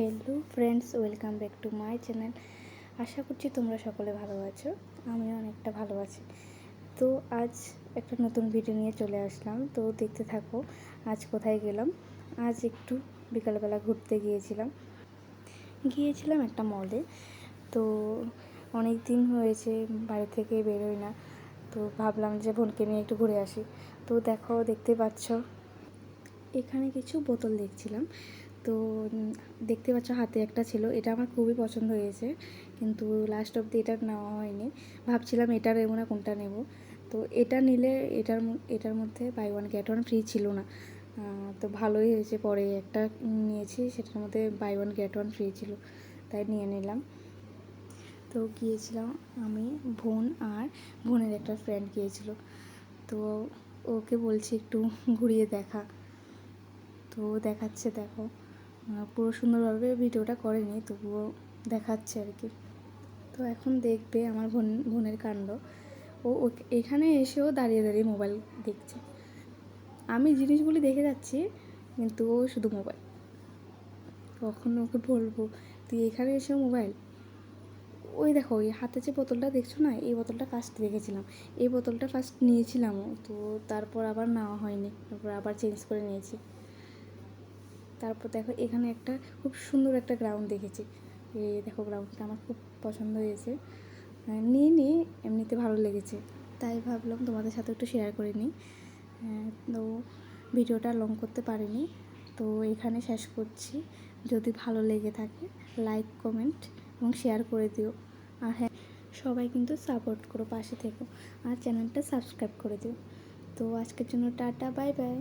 Hello friends welcome back to my channel আশা করছি তোমরা সকলে ভালো আছো, আমিও অনেকটা ভালো আছি। তো আজ একটা নতুন ভিডিও নিয়ে চলে আসলাম। তো দেখতে থাকো, আজ কোথায় গেলাম? আজ একটু বিকালবেলা ঘুরতে গিয়েছিলাম। গিয়েছিলাম একটা মলে তো অনেক দিন হয়েছে, বাড়ি থেকে বেরোই না। তো ভাবলাম যে বোনকে নিয়ে একটু ঘুরে আসি। তো দেখো, দেখতে পাচ্ছ, এখানে কিছু বোতল দেখছিলাম। তো দেখতে পাচ্ছ হাতে একটা ছিল, এটা আমার খুবই পছন্দ হয়েছে। কিন্তু লাস্ট অবধি এটা নেওয়া হয়নি। ভাবছিলাম এটা নেব না, কোনটা নেব? তো এটা নিলে এটার এটার মধ্যে buy one get one free ছিল না। তো ভালোই হয়েছে, পরে একটা নিয়েছি, সেটার মধ্যে buy one get one free ছিল, তাই নিয়ে নিলাম। তো গিয়েছিলাম আমি, বোন আর বোনের একটা ফ্রেন্ড গিয়েছিল। তো ওকে বলছি একটু ঘুরিয়ে দেখা। তো দেখাচ্ছে, দেখো। পুরো সুন্দরভাবে ভিডিওটা করেনি, তবুও দেখাচ্ছে আর কি। তো এখন দেখবে আমার বোন, বোনের কাণ্ড। ও এখানে এসেও দাঁড়িয়ে দাঁড়িয়ে মোবাইল দেখছে। আমি জিনিসগুলি দেখে যাচ্ছি, কিন্তু ও শুধু মোবাইল। কখন ওকে বলব, তুই এখানে এসে মোবাইল? ওই দেখো, ওই হাতে যে বোতলটা দেখছ না, এই বোতলটা ফার্স্ট দেখেছিলাম। এই বোতলটা ফার্স্ট নিয়েছিলামও তো তারপর আবার নেওয়া হয়নি। তারপর আবার চেঞ্জ করে নিয়েছি। তারপর দেখো এখানে একটা খুব সুন্দর একটা গ্রাউন্ড দেখেছি। এই দেখো গ্রাউন্ডটা আমার খুব পছন্দ হয়েছে। নিয়ে নিয়ে এমনিতে ভালো লেগেছে। তাই ভাবলাম তোমাদের সাথে একটু শেয়ার করে নিই। তো ভিডিওটা লং করতে পারিনি। তো এখানে শেষ করছি। যদি ভালো লেগে থাকে লাইক কমেন্ট এবং শেয়ার করে দিও। আর হ্যাঁ সবাই কিন্তু সাপোর্ট করো, পাশে থেকো। আর চ্যানেলটা সাবস্ক্রাইব করে দিও। তো আজকের জন্য টাটা বাই বাই